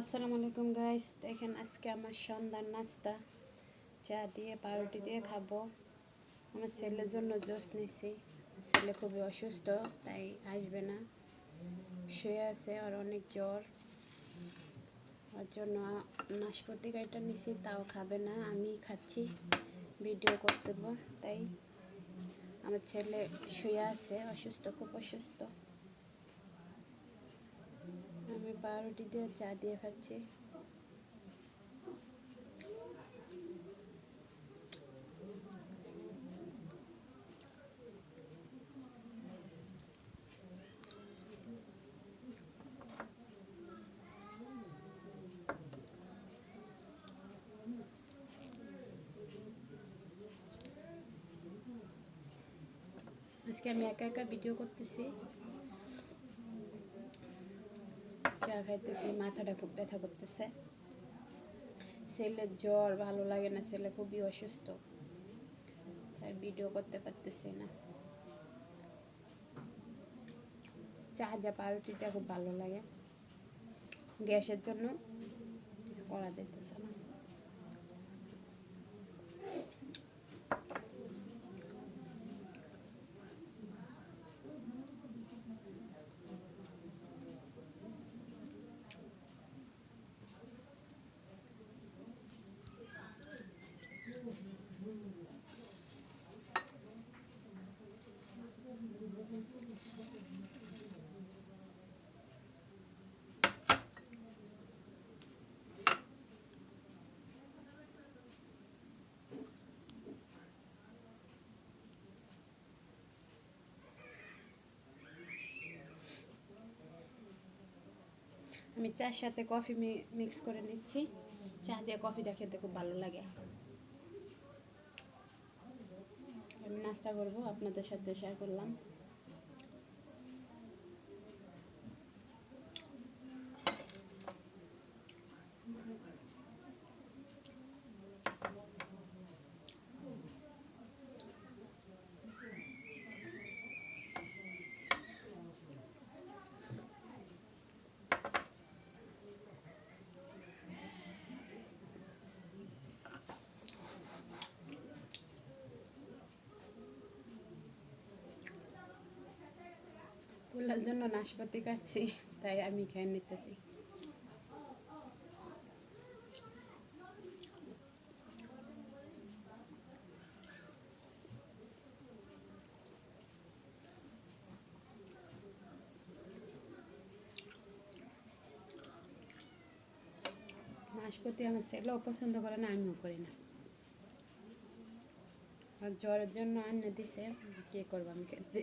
আসসালামু আলাইকুম গাইস দেখেন আজকে আমার সন্ধ্যার নাস্তা। চা দিয়ে, পাউরুটি দিয়ে খাব। আমার ছেলের জন্য জোস নিছি। ছেলে খুবই অসুস্থ, তাই আসবে না। শুয়ে আছে আর অনেক জ্বর। ওর জন্য নাশপাতি গাড়িটা নিছি, তাও খাবে না। আমি খাচ্ছি, ভিডিও করতে তাই আমার ছেলে শুয়ে আছে, অসুস্থ, খুব অসুস্থ আমি পাউরুটি দিয়ে চা দিয়ে খাচ্ছি। আজকে আমি একা একা ভিডিও করতেছি। চা খাইতেছি, মাথাটা খুব ব্যথা করতেছে। ছেলের জ্বর ভালো লাগে না, ছেলে খুবই অসুস্থ। তাই ভিডিও করতে পারতেছি না। চা যা পাউরুটিটা খুব ভালো লাগে। গ্যাসের জন্য কিছু করা যাইতেছে না। আমি চার সাথে কফি মিক্স করে নিচ্ছি। চা দিয়ে কফি কফিটা খেতে খুব ভালো লাগে। আমি নাস্তা করব, আপনাদের সাথে শেয়ার করলাম। ফুলার জন্য নাশপাতি কাটছি, তাই আমি খেয়ে নিতেছি। নাশপাতি আমার ছেলেও পছন্দ করে না, আমিও করি না। আর জ্বরের জন্য আনে দিছে, কে করব আমি খেয়েছি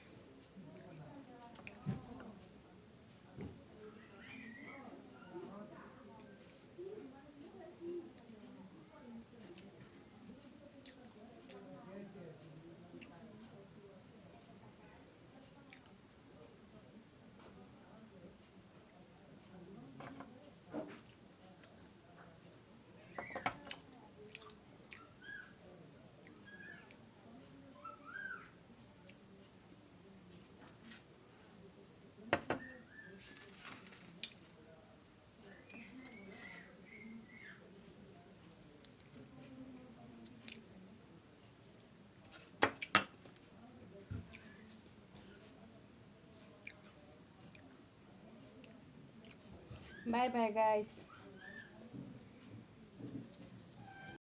Bye bye guys.